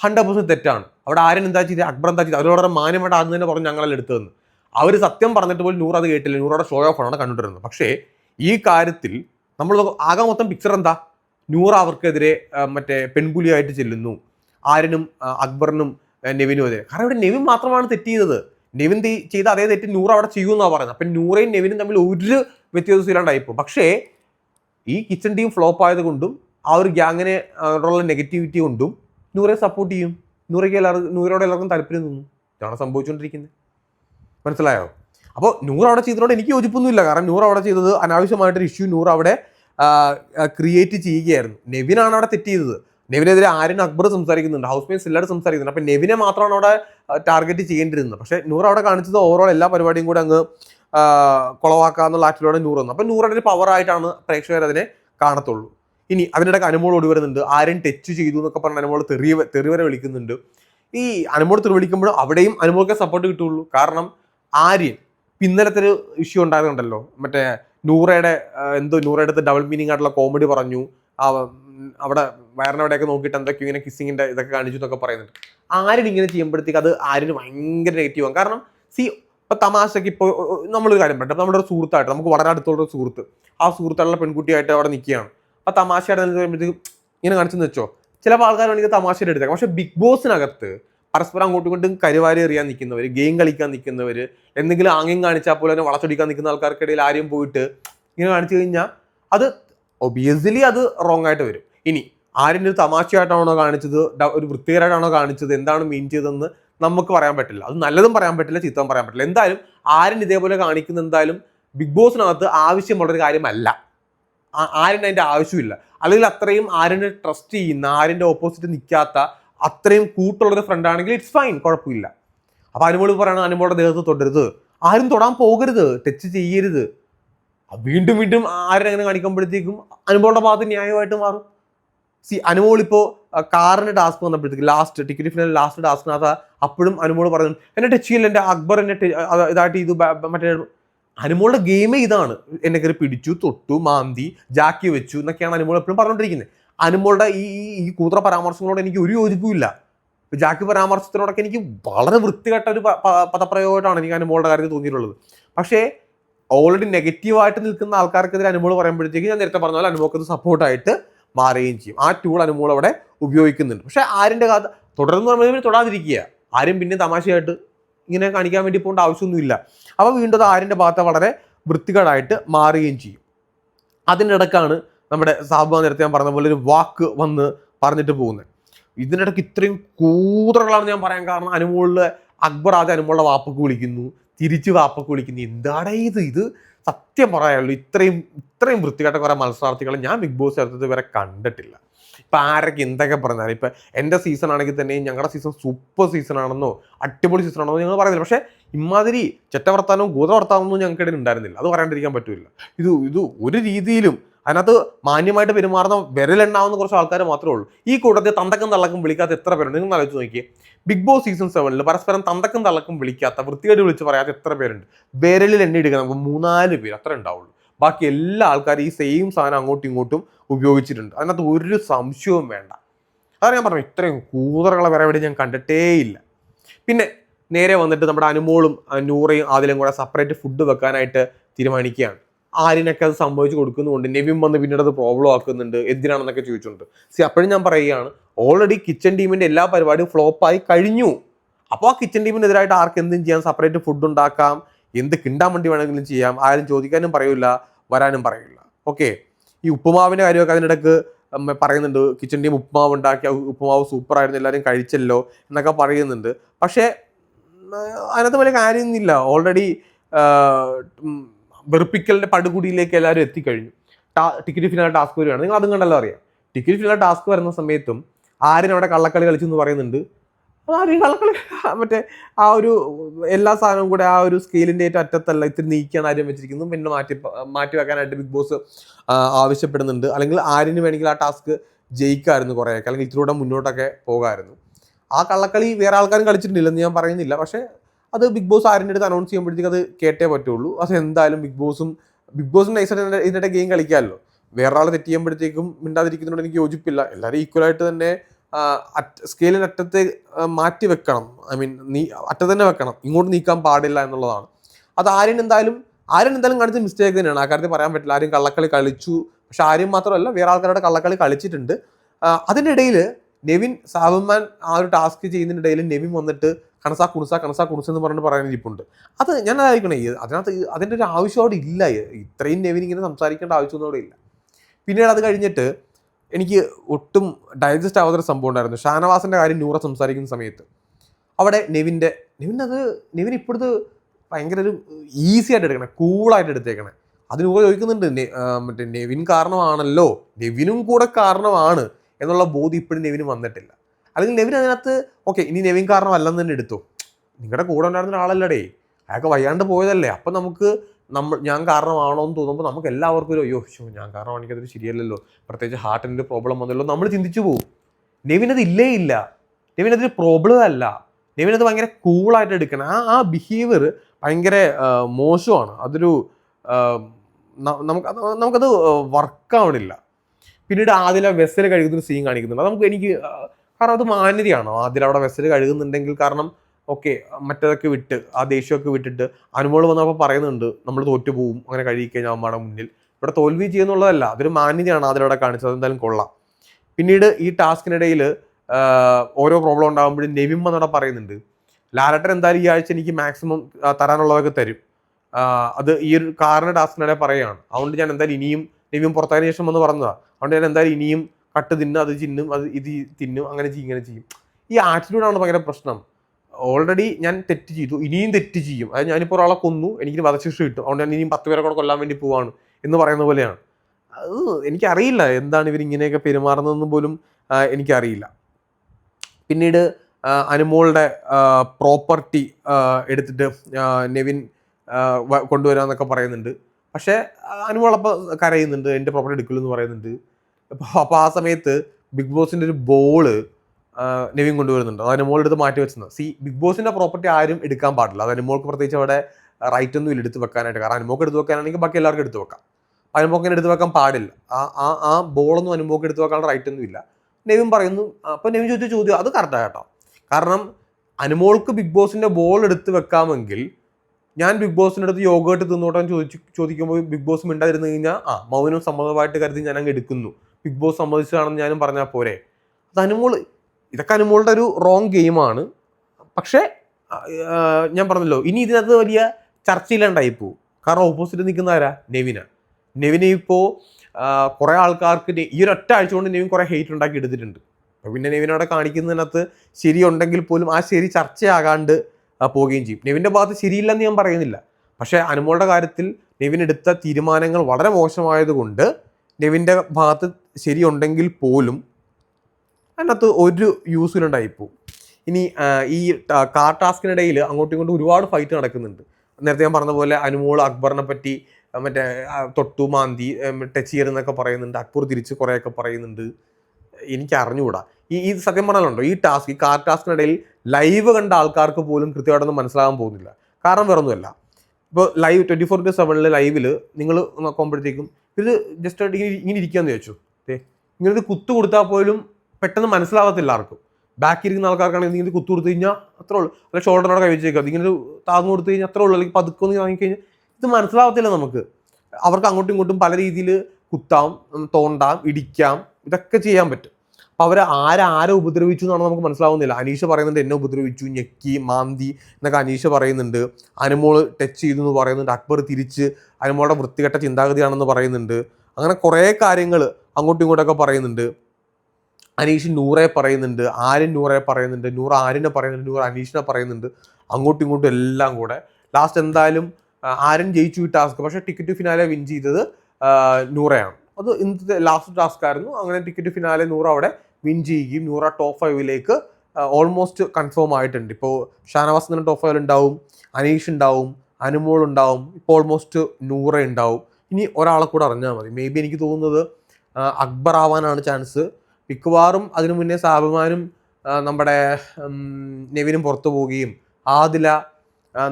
ഹൺഡ്രഡ് പെർസെന്റ് തെറ്റാണ്. അവിടെ ആരും എന്താ ചെയ്ത്? അക്ബർ എന്താ ചെയ്ത്? അവരോട് മാന്യമായിട്ട് ആദ്യം തന്നെ പറഞ്ഞ് ഞങ്ങളെല്ലാം എടുത്തതെന്ന്. അവർ സത്യം പറഞ്ഞിട്ട് പോലും നൂറ് അത് കേട്ടില്ല. നൂറോടെ ഷോ ഓഫ് ആണ് കണ്ടിട്ടിരുന്നത് പക്ഷേ ഈ കാര്യത്തിൽ നമ്മൾ ആകെ മൊത്തം പിക്ചർ എന്താ? നൂറ് അവർക്കെതിരെ മറ്റേ പെൺപുലിയായിട്ട് ചെല്ലുന്നു. ആരിനും അക്ബറിനും നെവിനും എതിരെ. കാരണം ഇവിടെ നെവിൻ മാത്രമാണ് തെറ്റിയത് ചെയ്തത്. നെവിൻ ചെയ്ത അതേ തെറ്റ് നൂറ് അവിടെ ചെയ്യുമെന്നാണ് പറയുന്നത്. അപ്പം നൂറയും നെവിനും തമ്മിൽ ഒരു വ്യത്യാസം ഇല്ലാണ്ടായിപ്പോ. പക്ഷേ ഈ കിച്ചൺ ടീം ഫ്ലോപ്പ് ആയത് കൊണ്ടും ആ ഒരു ഗ്യാങ്ങിനെ ഉള്ള നെഗറ്റിവിറ്റി കൊണ്ടും നൂറെ സപ്പോർട്ട് ചെയ്യും. നൂറയ്ക്ക് എല്ലാവർക്കും നൂറോട് എല്ലാവർക്കും താല്പര്യം തോന്നും. ഇതാണ് സംഭവിച്ചുകൊണ്ടിരിക്കുന്നത് മനസ്സിലായോ? അപ്പോൾ നൂറ് അവിടെ ചെയ്തതിനോട് എനിക്ക് യോജിപ്പൊന്നുമില്ല. കാരണം നൂറ് അവിടെ ചെയ്തത് അനാവശ്യമായിട്ടൊരു ഇഷ്യൂ നൂറ് അവിടെ ക്രിയേറ്റ് ചെയ്യുകയായിരുന്നു. നെവിനാണ് അവിടെ തെറ്റ് ചെയ്തത്. നെവിനെതിരെ ആരും അക്ബർ സംസാരിക്കുന്നുണ്ട്. ഹൗസ് മേറ്റ്സ് എല്ലാവരും സംസാരിക്കുന്നുണ്ട്. അപ്പം നെവിനെ മാത്രമാണ് അവിടെ ടാർഗറ്റ് ചെയ്യേണ്ടിരുന്നത് പക്ഷേ നൂറ് അവിടെ കാണിച്ചത് ഓവറോൾ എല്ലാ പരിപാടിയും കൂടെ അങ്ങ് കുളവാക്കുക കൊളവാക്കാന്നുള്ള ആറ്റിലൂടെ നൂറ് വന്നു. അപ്പം നൂറുടെ ഒരു പവറായിട്ടാണ് പ്രേക്ഷകർ അതിനെ കാണത്തുള്ളൂ. ഇനി അതിനിടയ്ക്ക് അനുമോൾ ഓടി വരുന്നുണ്ട്. ആരും ടച്ച് ചെയ്തു എന്നൊക്കെ പറഞ്ഞ് അനുമോൾ തെറി തെറിവരെ വിളിക്കുന്നുണ്ട്. ഈ അനുമോൾ തെറി വിളിക്കുമ്പോഴും അവിടെയും അനുമോൾക്ക് സപ്പോർട്ട് കിട്ടുള്ളൂ കാരണം ആര്യൻ ഇന്നലത്തെ ഒരു ഇഷ്യൂ ഉണ്ടായിരുന്നുണ്ടല്ലോ. മറ്റേ നൂറയുടെ എന്തോ നൂറയുടെ അടുത്ത് ഡബിൾ മീനിങ് ആയിട്ടുള്ള കോമഡി പറഞ്ഞു. അവിടെ വയറിനവിടെയൊക്കെ നോക്കിയിട്ട് എന്തൊക്കെയോ ഇങ്ങനെ കിസ്സിങ്ങിന്റെ ഇതൊക്കെ കാണിച്ചു എന്നൊക്കെ പറയുന്നുണ്ട്. ആരും ഇങ്ങനെ ചെയ്യുമ്പോഴത്തേക്ക് അത് ആരും ഭയങ്കര നെഗറ്റീവ് കാരണം സി ഇപ്പൊ തമാശക്ക് ഇപ്പോൾ നമ്മളൊരു കാര്യം പറയട്ടെ. നമ്മുടെ ഒരു സുഹൃത്തായിട്ട് നമുക്ക് വളരെ അടുത്തുള്ള ഒരു സുഹൃത്ത്. ആ സുഹൃത്തായുള്ള പെൺകുട്ടിയായിട്ട് അവിടെ നിൽക്കുകയാണ് അപ്പോൾ തമാശയായിട്ട് ഇങ്ങനെ കാണിച്ചെന്ന് വെച്ചോ? ചില ആൾക്കാർ വേണമെങ്കിൽ തമാശയുടെ എടുത്തേക്കാം പക്ഷെ ബിഗ് ബോസിനകത്ത് പരസ്പരം അങ്ങോട്ടും ഇങ്ങോട്ടും കരുവാരി എറിയാൻ നിൽക്കുന്നവർ ഗെയിം കളിക്കാൻ നിൽക്കുന്നവർ എന്തെങ്കിലും ആംഗ്യം കാണിച്ചാൽ പോലെ തന്നെ വളച്ചൊടിക്കാൻ നിൽക്കുന്ന ആൾക്കാർക്കിടയിൽ ആരെയും പോയിട്ട് ഇങ്ങനെ കാണിച്ചു കഴിഞ്ഞാൽ അത് ഒബിയസ്ലി അത് റോങ് ആയിട്ട് വരും. ഇനി ആരിന്റെ ഒരു തമാശയായിട്ടാണോ കാണിച്ചത് ഒരു വൃത്തികേടായിട്ടാണോ കാണിച്ചത് എന്താണ് മീൻ ചെയ്തതെന്ന് നമുക്ക് പറയാൻ പറ്റില്ല. അത് നല്ലതും പറയാൻ പറ്റില്ല ചീത്തവും പറയാൻ പറ്റില്ല. എന്തായാലും ആരും ഇതേപോലെ കാണിക്കുന്ന എന്തായാലും ബിഗ് ബോസിനകത്ത് ആവശ്യമുള്ളൊരു കാര്യമല്ല. ആരും അതിന്റെ ആവശ്യമില്ല. അല്ലെങ്കിൽ അത്രയും ആരിനെ ട്രസ്റ്റ് ചെയ്യുന്ന ആരിന്റെ ഓപ്പോസിറ്റ് നിൽക്കാത്ത അത്രയും കൂട്ടുള്ളൊരു ഫ്രണ്ട് ആണെങ്കിൽ ഇറ്റ്സ് ഫൈൻ കുഴപ്പമില്ല. അപ്പോൾ അനുമോൾ പറയണം അനുമോളുടെ ദേഹത്ത് തൊടരുത്. ആരും തൊടാൻ പോകരുത് ടച്ച് ചെയ്യരുത്. വീണ്ടും വീണ്ടും അങ്ങനെ കാണിക്കുമ്പോഴത്തേക്കും അനുമോളുടെ ഭാഗത്ത് ന്യായമായിട്ട് മാറും. സി അനുമോൾ ഇപ്പോൾ കാറിന്റെ ടാസ്ക് വന്നപ്പോഴത്തേക്ക് ലാസ്റ്റ് ടിക്കറ്റ് ഫിനൽ ലാസ്റ്റ് ടാസ്കിനകത്ത് അപ്പോഴും അനുമോൾ പറഞ്ഞു എന്നെ ടച്ച് ചെയ്യില്ല? എന്റെ അക്ബർ എന്നെ ഇതായിട്ട് ചെയ്തു മറ്റേ അനുമോളുടെ ഗെയിമേ ഇതാണ്. എന്നെ കയറി പിടിച്ചു തൊട്ടു മാന്തി ജാക്കി വെച്ചു എന്നൊക്കെയാണ് അനുമോൾ എപ്പോഴും പറഞ്ഞുകൊണ്ടിരിക്കുന്നത് അനുമോളുടെ ഈ ഈ- കൂത്ര പരാമർശങ്ങളോട് എനിക്ക് ഒരു യോജിപ്പുമില്ല. ജാക്കി പരാമർശത്തിനോടൊക്കെ എനിക്ക് വളരെ വൃത്തികെട്ട ഒരു പദപ്രയോഗമായിട്ടാണ് എനിക്ക് അനുമോളുടെ കാര്യത്തിൽ തോന്നിയിട്ടുള്ളത്. പക്ഷേ ഓൾറെഡി നെഗറ്റീവായിട്ട് നിൽക്കുന്ന ആൾക്കാർക്കെതിരെ അനുമോൾ പറയുമ്പോഴത്തേക്ക് ഞാൻ നേരത്തെ പറഞ്ഞ പോലെ അനുമോൾക്ക് സപ്പോർട്ടായിട്ട് മാറുകയും ചെയ്യും. ആ ടൂൾ അനുമോൾ അവിടെ ഉപയോഗിക്കുന്നുണ്ട്. പക്ഷേ ആരിന്റെ കഥ തുടർന്ന് പറയുമ്പോൾ തൊടാതിരിക്കുക. ആരും പിന്നെ തമാശയായിട്ട് ഇങ്ങനെ കാണിക്കാൻ വേണ്ടി പോകേണ്ട ആവശ്യമൊന്നുമില്ല. അപ്പോൾ വീണ്ടും അത് ആരിന്റെ ഭാഗത്ത് വളരെ വൃത്തികേടായിട്ട് മാറുകയും ചെയ്യും. അതിനിടക്കാണ് നമ്മുടെ സാബു നേരത്തെ ഞാൻ പറഞ്ഞ പോലെ ഒരു വാക്ക് വന്ന് പറഞ്ഞിട്ട് പോകുന്നത്. ഇതിനിടയ്ക്ക് ഇത്രയും കൂതറകളാണ് ഞാൻ പറയാൻ കാരണം അനുമോളിലെ അക്ബർ ആദ്യം അനുമോളുടെ വാപ്പക്ക് വിളിക്കുന്നു തിരിച്ച് വാപ്പക്ക് വിളിക്കുന്നു. എന്താണ് ഇത്? ഇത് സത്യം പറയാനുള്ളൂ ഇത്രയും ഇത്രയും വൃത്തികെട്ട കുറെ മത്സരാർത്ഥികളെ ഞാൻ ബിഗ് ബോസ് ചേർത്തത് വരെ കണ്ടിട്ടില്ല. ഇപ്പം ആരൊക്കെ എന്തൊക്കെ പറഞ്ഞാലും ഇപ്പം എന്റെ സീസൺ ആണെങ്കിൽ തന്നെയും ഞങ്ങളുടെ സീസൺ സൂപ്പർ സീസൺ ആണെന്നോ അടിപൊളി സീസൺ ആണെന്നോ ഞങ്ങൾ പറയുന്നില്ല. പക്ഷെ ഇമാതിരി ചെറ്റവർത്താനവും ഗൂതവർത്താനവും ഞങ്ങൾക്കിടയിൽ ഉണ്ടായിരുന്നില്ല. അത് പറയാണ്ടിരിക്കാൻ പറ്റില്ല ഇത് ഇത് ഒരു രീതിയിലും അതിനകത്ത് മാന്യമായിട്ട് പെരുമാറുന്ന വിരലെണ്ണാവുന്ന കുറച്ച് ആൾക്കാർ മാത്രമേ ഉള്ളൂ. ഈ കൂട്ടത്തിൽ തന്തക്കം തള്ളക്കും വിളിക്കാത്ത എത്ര പേരുണ്ട്? നിങ്ങൾ ആലോചിച്ച് നോക്കിയേ. ബിഗ് ബോസ് സീസൺ സെവനിൽ പരസ്പരം തന്തക്കം തള്ളക്കും വിളിക്കാത്ത വൃത്തികേട് വിളിച്ച് പറയാത്ത എത്ര പേരുണ്ട്? വിരലിൽ എണ്ണി ഇടുക നമുക്ക് മൂന്നാൽ പേര് അത്ര ഉണ്ടാവുള്ളൂ. ബാക്കി എല്ലാ ആൾക്കാരും ഈ സെയിം സാധനം അങ്ങോട്ടും ഇങ്ങോട്ടും ഉപയോഗിച്ചിട്ടുണ്ട്. അതിനകത്ത് ഒരു സംശയവും വേണ്ട. അതാണ് ഞാൻ പറഞ്ഞു ഇത്രയും കൂതറകളെ വരെ ഇവിടെ ഞാൻ കണ്ടിട്ടേയില്ല. പിന്നെ നേരെ വന്നിട്ട് നമ്മുടെ അനുമോളും നൂറയും അതിലും കൂടെ സെപ്പറേറ്റ് ഫുഡ് വെക്കാനായിട്ട് തീരുമാനിക്കുകയാണ്. ആരിനൊക്കെ അത് സംഭവിച്ചു കൊടുക്കുന്നുണ്ട് നെവിൻ വന്ന് പിന്നീട് അത് പ്രോബ്ലം ആക്കുന്നുണ്ട്. എന്തിനാണെന്നൊക്കെ ചോദിച്ചിട്ടുണ്ട്. സി അപ്പോഴും ഞാൻ പറയുകയാണ് ഓൾറെഡി കിച്ചൺ ടീമിന്റെ എല്ലാ പരിപാടിയും ഫ്ലോപ്പായി കഴിഞ്ഞു. അപ്പോൾ ആ കിച്ചൺ ടീമിനെതിരായിട്ട് ആർക്ക് എന്തും ചെയ്യാം? സെപ്പറേറ്റ് ഫുഡ് ഉണ്ടാക്കാം. എന്ത് കിണ്ടാൻ വേണ്ടി വേണമെങ്കിലും ചെയ്യാം. ആരും ചോദിക്കാനും പറയൂല വരാനും പറയില്ല ഓക്കെ ഈ ഉപ്പുമാവിന്റെ കാര്യമൊക്കെ അതിനിടക്ക് പറയുന്നുണ്ട്. കിച്ചൺ ടീം ഉപ്പുമാവ് ഉണ്ടാക്കിയ ഉപ്പുമാവ് സൂപ്പറായിരുന്നു എല്ലാവരും കഴിച്ചല്ലോ എന്നൊക്കെ പറയുന്നുണ്ട്. പക്ഷേ അതിനകത്ത് വലിയ കാര്യമൊന്നുമില്ല. ഓൾറെഡി വെറുപ്പിക്കലിന്റെ പടുകുടിയിലേക്ക് എല്ലാവരും എത്തിക്കഴിഞ്ഞു. ടാ ടിക്കറ്റ് ഫിനാൽ ടാസ്ക് വരികയാണ്. നിങ്ങൾ അതും കണ്ടല്ലോ അറിയാം. ടിക്കറ്റ് ഫിനാൽ ടാസ്ക് വരുന്ന സമയത്തും ആരും അവിടെ കള്ളക്കളി കളിച്ചു എന്ന് പറയുന്നുണ്ട് ആരും കള്ളക്കളി മറ്റേ ആ ഒരു എല്ലാ സാധനവും കൂടെ ആ ഒരു സ്കെയിലിന്റെ ഏറ്റവും അറ്റത്തല്ല ഇത്തിരി നീക്കിയാണ് ആരും വെച്ചിരിക്കുന്നത്. പിന്നെ മാറ്റി മാറ്റി വെക്കാനായിട്ട് ബിഗ് ബോസ് ആവശ്യപ്പെടുന്നുണ്ട്. അല്ലെങ്കിൽ ആരിന് വേണമെങ്കിൽ ആ ടാസ്ക് ജയിക്കായിരുന്നു കുറേയൊക്കെ. അല്ലെങ്കിൽ ഇത്തിലൂടെ മുന്നോട്ടൊക്കെ പോകാമായിരുന്നു ആ കള്ളക്കളി വേറെ ആൾക്കാരും കളിച്ചിട്ടുണ്ടില്ലെന്ന് ഞാൻ പറയുന്നില്ല. പക്ഷേ അത് ബിഗ് ബോസ് ആരിന്റെ അടുത്ത് അനൗൺസ് ചെയ്യുമ്പോഴത്തേക്ക് അത് കേട്ടേ പറ്റുള്ളൂ. അത് എന്തായാലും ബിഗ് ബോസും ബിഗ് ബോസും നൈസായിട്ട് ഇതിന്റെ ഗെയിം കളിക്കാമല്ലോ. വേറെ ആൾ തെറ്റ് ചെയ്യുമ്പോഴത്തേക്കും മിണ്ടാതിരിക്കുന്നതുകൊണ്ട് എനിക്ക് യോജിപ്പില്ല. എല്ലാവരും ഈക്വലായിട്ട് തന്നെ സ്കെയിലിന് അറ്റത്തെ മാറ്റി വെക്കണം. ഐ മീൻ നീ അറ്റത്ത് തന്നെ വെക്കണം. ഇങ്ങോട്ട് നീക്കാൻ പാടില്ല എന്നുള്ളതാണ്. അത് ആര്യൻ എന്തായാലും ആര്യൻ എന്തായാലും കാണിച്ച മിസ്റ്റേക്ക് തന്നെയാണ്. ആ കാര്യത്തിൽ പറയാൻ പറ്റില്ല. ആരും കള്ളക്കളി കളിച്ചു. പക്ഷെ ആരും മാത്രമല്ല വേറെ ആൾക്കാരുടെ കള്ളക്കളി കളിച്ചിട്ടുണ്ട്. അതിനിടയിൽ നെവിൻ സാബുമാൻ ആ ഒരു ടാസ്ക് ചെയ്യുന്നതിന്റെ ഇടയിൽ നെവിൻ വന്നിട്ട് കണസാ കുണുസ കണസാ കുണുസ എന്ന് പറഞ്ഞിട്ട് പറയാൻ ഇരിപ്പുണ്ട് അത് ഞാൻ ആയിരിക്കണേ അതിനകത്ത് അതിന്റെ ഒരു ആവശ്യം അവിടെ ഇല്ല. ഇത്രയും നെവിൻ ഇങ്ങനെ സംസാരിക്കേണ്ട ആവശ്യമൊന്നും അവിടെ ഇല്ല. പിന്നീട് അത് കഴിഞ്ഞിട്ട് എനിക്ക് ഒട്ടും ഡൈജസ്റ്റ് ആവാത്തൊരു സംഭവം ഉണ്ടായിരുന്നു. ഷാനവാസിന്റെ കാര്യം നൂറ സംസാരിക്കുന്ന സമയത്ത്. അവിടെ നെവിന്റെ നെവിൻ അത് നെവിൻ ഇപ്പോഴത്തെ ഭയങ്കര ഒരു ഈസി ആയിട്ട് എടുക്കണേ കൂളായിട്ട് എടുത്തേക്കണേ. അതിനൂറ് ചോദിക്കുന്നുണ്ട് മറ്റേ നെവിൻ കാരണമാണല്ലോ. നെവിനും കൂടെ കാരണമാണ്. എന്നുള്ള ബോധ്യം ഇപ്പോഴും നെവിന് വന്നിട്ടില്ല. അല്ലെങ്കിൽ നെവിൻ അതിനകത്ത് ഓക്കെ ഇനി നെവിൻ കാരണം അല്ലെന്ന് തന്നെ എടുത്തു. നിങ്ങളുടെ കൂടെ ഉണ്ടായിരുന്ന ഒരാളല്ലടേ. അയാൾക്ക് വയ്യാണ്ട് പോയതല്ലേ. അപ്പം നമുക്ക് നമ്മൾ ഞാൻ കാരണമാണോ എന്ന് തോന്നുമ്പോൾ നമുക്ക് എല്ലാവർക്കും ഒരു അയ്യോ ഞാൻ കാരണമാണെങ്കിൽ അതൊരു ശരിയല്ലല്ലോ. പ്രത്യേകിച്ച് ഹാർട്ടിന്റെ പ്രോബ്ലം വന്നല്ലോ നമ്മൾ ചിന്തിച്ചു പോകും നെവിനത് ഇല്ലേ ഇല്ല. നെവിൻ അതൊരു പ്രോബ്ലം അല്ല. നെവിൻ അത് ഭയങ്കര കൂളായിട്ട് എടുക്കണം. ആ ആ ബിഹേവിയർ ഭയങ്കര മോശമാണ്. അതൊരു നമുക്ക് നമുക്കത് വർക്കാവണില്ല പിന്നീട് ആദില വെസൽ കഴുകുന്നൊരു സീൻ കാണിക്കുന്നുണ്ട്. നമുക്ക് എനിക്ക് കാരണം അത് മാന്യതയാണോ? ആദില അവിടെ വെസൽ കഴുകുന്നുണ്ടെങ്കിൽ കാരണം ഓക്കെ മറ്റേതൊക്കെ വിട്ട് ആ ദേഷ്യമൊക്കെ വിട്ടിട്ട് അനുമോൾ വന്നപ്പോൾ പറയുന്നുണ്ട് നമ്മൾ തോറ്റു പോവും അങ്ങനെ കഴുകിക്കഴിഞ്ഞാൽ അമ്മയുടെ മുന്നിൽ. ഇവിടെ തോൽവി ചെയ്യുന്നുള്ളതല്ല അതൊരു മാന്യതയാണ് അതിലവിടെ കാണിച്ചത് അതെന്തായാലും കൊള്ളാം. പിന്നീട് ഈ ടാസ്കിനിടയിൽ ഓരോ പ്രോബ്ലം ഉണ്ടാകുമ്പോഴും നെവിം വന്നവിടെ പറയുന്നുണ്ട് ലാലട്ടൻ എന്തായാലും ഈ ആഴ്ച എനിക്ക് മാക്സിമം തരാനുള്ളതൊക്കെ തരും. അത് ഈ ഒരു കാറിന്റെ ടാസ്കിനിടെ പറയുകയാണ്. അതുകൊണ്ട് ഞാൻ എന്തായാലും ഇനിയും നെവിൻ പുറത്തതിന് ശേഷം വന്ന് പറഞ്ഞതാണ് അതുകൊണ്ട് ഞാൻ എന്തായാലും ഇനിയും കട്ട് തിന്നും അത് ചിന്നും അത് ഇത് തിന്നും അങ്ങനെ ചെയ്യും ഇങ്ങനെ ചെയ്യും. ഈ ആറ്റിറ്റ്യൂഡാണ് ഭയങ്കര പ്രശ്നം. ഓൾറെഡി ഞാൻ തെറ്റ് ചെയ്തു ഇനിയും തെറ്റ് ചെയ്യും. അതായത് ഞാനിപ്പോൾ ഒരാളെ കൊന്നു എനിക്ക് വധശിക്ഷ കിട്ടും. അതുകൊണ്ട് ഞാൻ ഇനിയും പത്ത് പേരെ കൂടെ കൊല്ലാൻ വേണ്ടി പോവാണ് എന്ന് പറയുന്ന പോലെയാണ്. അത് എനിക്കറിയില്ല എന്താണ് ഇവർ ഇങ്ങനെയൊക്കെ പെരുമാറുന്നതെന്ന് പോലും എനിക്കറിയില്ല. പിന്നീട് അനുമോളുടെ പ്രോപ്പർട്ടി എടുത്തിട്ട് നെവിൻ കൊണ്ടുവരാമെന്നൊക്കെ പറയുന്നുണ്ട്. പക്ഷേ അപ്പോൾ കരയുന്നുണ്ട് എന്റെ പ്രോപ്പർട്ടി എടുക്കില്ല എന്ന് പറയുന്നുണ്ട്. അപ്പോൾ അപ്പോൾ ആ സമയത്ത് ബിഗ് ബോസിന്റെ ഒരു ബോൾ നെവിൻ കൊണ്ടുവരുന്നുണ്ട്. അത് അനുമോൾ എടുത്ത് മാറ്റി വെച്ചത് സി ബിഗ് ബോസിന്റെ പ്രോപ്പർട്ടി ആരും എടുക്കാൻ പാടില്ല. അത് അനുമോൾക്ക് പ്രത്യേകിച്ച് അവിടെ റൈറ്റ് ഒന്നും ഇല്ല എടുത്ത് വെക്കാനായിട്ട്. കാരണം അനുമോക്ക് എടുത്ത് വെക്കാനാണെങ്കിൽ ബാക്കി എല്ലാവർക്കും എടുത്ത് വെക്കാം. അനുമോക്കിനെ എടുത്ത് വെക്കാൻ പാടില്ല. ആ ആ ആ ബോളൊന്നും അനുമോക്ക് എടുത്ത് വെക്കാനുള്ള റൈറ്റ് ഒന്നും ഇല്ല. നെവിൻ പറയുന്നു അപ്പോൾ നെവിൻ ചോദിച്ച ചോദ്യം അത് കറക്റ്റാണ് കേട്ടോ. കാരണം അനുമോൾക്ക് ബിഗ് ബോസിന്റെ ബോൾ എടുത്ത് വെക്കാമെങ്കിൽ ഞാൻ ബിഗ് ബോസിന്റെ അടുത്ത് യോഗേട്ട് തിന്നോട്ടെ എന്ന് ചോദിച്ചു ചോദിക്കുമ്പോൾ ബിഗ് ബോസ് മിണ്ടാതിരുന്നു കഴിഞ്ഞാൽ ആ മൗനം സമ്മതമായിട്ട് കരുതി ഞാൻ അങ്ങ് എടുക്കുന്നു. ബിഗ് ബോസ് സമ്മതിച്ചതാണെന്ന് ഞാനും പറഞ്ഞാൽ പോരെ. അത് അനുമോൾ ഇതൊക്കെ അനുമോളുടെ ഒരു റോങ് ഗെയിമാണ് പക്ഷേ ഞാൻ പറഞ്ഞല്ലോ ഇനി ഇതിനകത്ത് വലിയ ചർച്ചയില്ലാണ്ടായി പോകും കാരണം ഓപ്പോസിറ്റ് നിൽക്കുന്ന ആരാ? നെവിന. നെവിനെ ഇപ്പോൾ കുറേ ആൾക്കാർക്ക് ഈ ഒരു ഒറ്റ ആഴ്ച കൊണ്ട് നെവിൻ കുറേ ഹെയ്റ്റ് ഉണ്ടാക്കി എടുത്തിട്ടുണ്ട്. പിന്നെ നെവിനോടെ കാണിക്കുന്നതിനകത്ത് ശരിയുണ്ടെങ്കിൽ പോലും ആ ശരി ചർച്ചയാകാണ്ട് പോവുകയും ചെയ്യും. നെവിന്റെ ഭാഗത്ത് ശരിയില്ലെന്ന് ഞാൻ പറയുന്നില്ല. പക്ഷേ അനുമോളുടെ കാര്യത്തിൽ നെവിൻ എടുത്ത തീരുമാനങ്ങൾ വളരെ മോശമായതുകൊണ്ട് നെവിന്റെ ഭാഗത്ത് ശരിയുണ്ടെങ്കിൽ പോലും അതിനകത്ത് ഒരു യൂസിലുണ്ടായിപ്പോവും ഇനി ഈ കാർ ടാസ്കിനിടയിൽ അങ്ങോട്ടും ഇങ്ങോട്ടും ഒരുപാട് ഫൈറ്റ് നടക്കുന്നുണ്ട്. നേരത്തെ ഞാൻ പറഞ്ഞ പോലെ അനുമോൾ അക്ബറിനെ പറ്റി മറ്റേ തൊട്ടു മാന്തി ടച്ച് ചെയ്യരുന്നൊക്കെ പറയുന്നുണ്ട്. അക്ബർ തിരിച്ച് കുറേയൊക്കെ പറയുന്നുണ്ട്. എനിക്ക് അറിഞ്ഞുകൂടാ ഈ ഈ സത്യം പറഞ്ഞാലുണ്ടോ? ഈ ടാസ്ക് ഈ കാർ ടാസ്കിനിടയിൽ ലൈവ് കണ്ട ആൾക്കാർക്ക് പോലും കൃത്യമായിട്ടൊന്നും മനസ്സിലാകാൻ പോകുന്നില്ല. കാരണം വേറൊന്നുമല്ല. ഇപ്പോൾ ലൈവ് ട്വന്റി ഫോർ ഇന്റു സെവനിലെ ലൈവിൽ നിങ്ങൾ നോക്കുമ്പോഴത്തേക്കും ഇത് ജസ്റ്റ് ഇങ്ങനെ ഇങ്ങനെ ഇരിക്കാന്ന് ചോദിച്ചു. ഏ ഇങ്ങനെ ഇത് കുത്തു കൊടുത്താൽ പോലും പെട്ടെന്ന് മനസ്സിലാവത്തില്ല ആർക്കും. ബാക്കി ഇരിക്കുന്ന ആൾക്കാർക്കാണെങ്കിൽ ഇങ്ങനെ കുത്തു കൊടുത്തു കഴിഞ്ഞാൽ അത്രേ ഉള്ളൂ. അല്ലെങ്കിൽ ഷോൾഡറിനോട് കൈ വെച്ചേക്കാം ഇങ്ങനെ താങ്ങ് കൊടുത്തു കഴിഞ്ഞാൽ അത്രേ ഉള്ളൂ. അല്ലെങ്കിൽ പതുക്കെ ഒന്ന് വാങ്ങിക്കഴിഞ്ഞാൽ ഇത് മനസ്സിലാവത്തില്ല നമുക്ക്. അവർക്ക് അങ്ങോട്ടും ഇങ്ങോട്ടും പല രീതിയിൽ കുത്താം തോണ്ടാം ഇടിക്കാം ഇതൊക്കെ ചെയ്യാൻ പറ്റും. അപ്പൊ അവർ ആരാരെ ഉപദ്രവിച്ചു എന്നാണ് നമുക്ക് മനസ്സിലാവുന്നില്ല. അനീഷ പറയുന്നുണ്ട് എന്നെ ഉപദ്രവിച്ചു ഞെക്കി മാന്തി എന്നൊക്കെ അനീഷ പറയുന്നുണ്ട്. അനുമോൾ ടച്ച് ചെയ്തു എന്ന് പറയുന്നുണ്ട്. അക്ബർ തിരിച്ച് അനുമോളുടെ വൃത്തികെട്ട ചിന്താഗതിയാണെന്ന് പറയുന്നുണ്ട്. അങ്ങനെ കുറേ കാര്യങ്ങൾ അങ്ങോട്ടും ഇങ്ങോട്ടൊക്കെ പറയുന്നുണ്ട്. അനീഷ് നൂറെ പറയുന്നുണ്ട് ആര്യൻ നൂറെ പറയുന്നുണ്ട് നൂറ് ആര്യനെ പറയുന്നുണ്ട് നൂറ് അനീഷിനെ പറയുന്നുണ്ട്. അങ്ങോട്ടും ഇങ്ങോട്ടും എല്ലാം കൂടെ. ലാസ്റ്റ് എന്തായാലും ആര്യൻ ജയിച്ചു ഈ ടാസ്ക് പക്ഷേ ടിക്കറ്റ് ഫിനാലെ വിൻ ചെയ്തത് നൂറയാണ്. അത് ഇന്നത്തെ ലാസ്റ്റ് ടാസ്ക് ആയിരുന്നു. അങ്ങനെ ടിക്കറ്റ് ഫിനാലെ നൂറ് അവിടെ വിൻ ചെയ്യുകയും നൂറ ടോപ്പ് ഫൈവിലേക്ക് ഓൾമോസ്റ്റ് കൺഫേം ആയിട്ടുണ്ട്. ഇപ്പോൾ ഷാനവാസ് തന്നെ ടോപ്പ് ഫൈവിൽ ഉണ്ടാവും അനീഷ് ഉണ്ടാവും അനുമോൾ ഉണ്ടാവും ഇപ്പോൾ ഓൾമോസ്റ്റ് നൂറ ഉണ്ടാവും. ഇനി ഒരാളെ കൂടെ അറിഞ്ഞാൽ മതി. മേ ബി എനിക്ക് തോന്നുന്നത് അക്ബർ ആവാനാണ് ചാൻസ് മിക്കവാറും അതിനു മുന്നേ സാബുമാനും നമ്മുടെ നെവിനും പുറത്തു പോവുകയും ആദില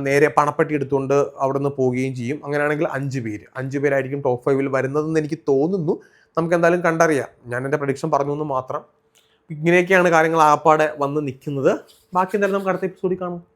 നേരെ പണപ്പെട്ടി എടുത്തുകൊണ്ട് അവിടെ നിന്ന് പോവുകയും ചെയ്യും. അങ്ങനെയാണെങ്കിൽ അഞ്ച് പേര്. അഞ്ച് പേരായിരിക്കും ടോപ്പ് ഫൈവിൽ വരുന്നതെന്ന് എനിക്ക് തോന്നുന്നു. നമുക്ക് എന്തായാലും കണ്ടറിയാം. ഞാൻ എന്റെ പ്രഡിക്ഷൻ പറഞ്ഞു എന്ന് മാത്രം. ഇങ്ങനെയൊക്കെയാണ് കാര്യങ്ങൾ ആപ്പാടെ വന്ന് നിൽക്കുന്നത്. ബാക്കി എന്തായാലും നമുക്ക് അടുത്ത എപ്പിസോഡിൽ കാണാം.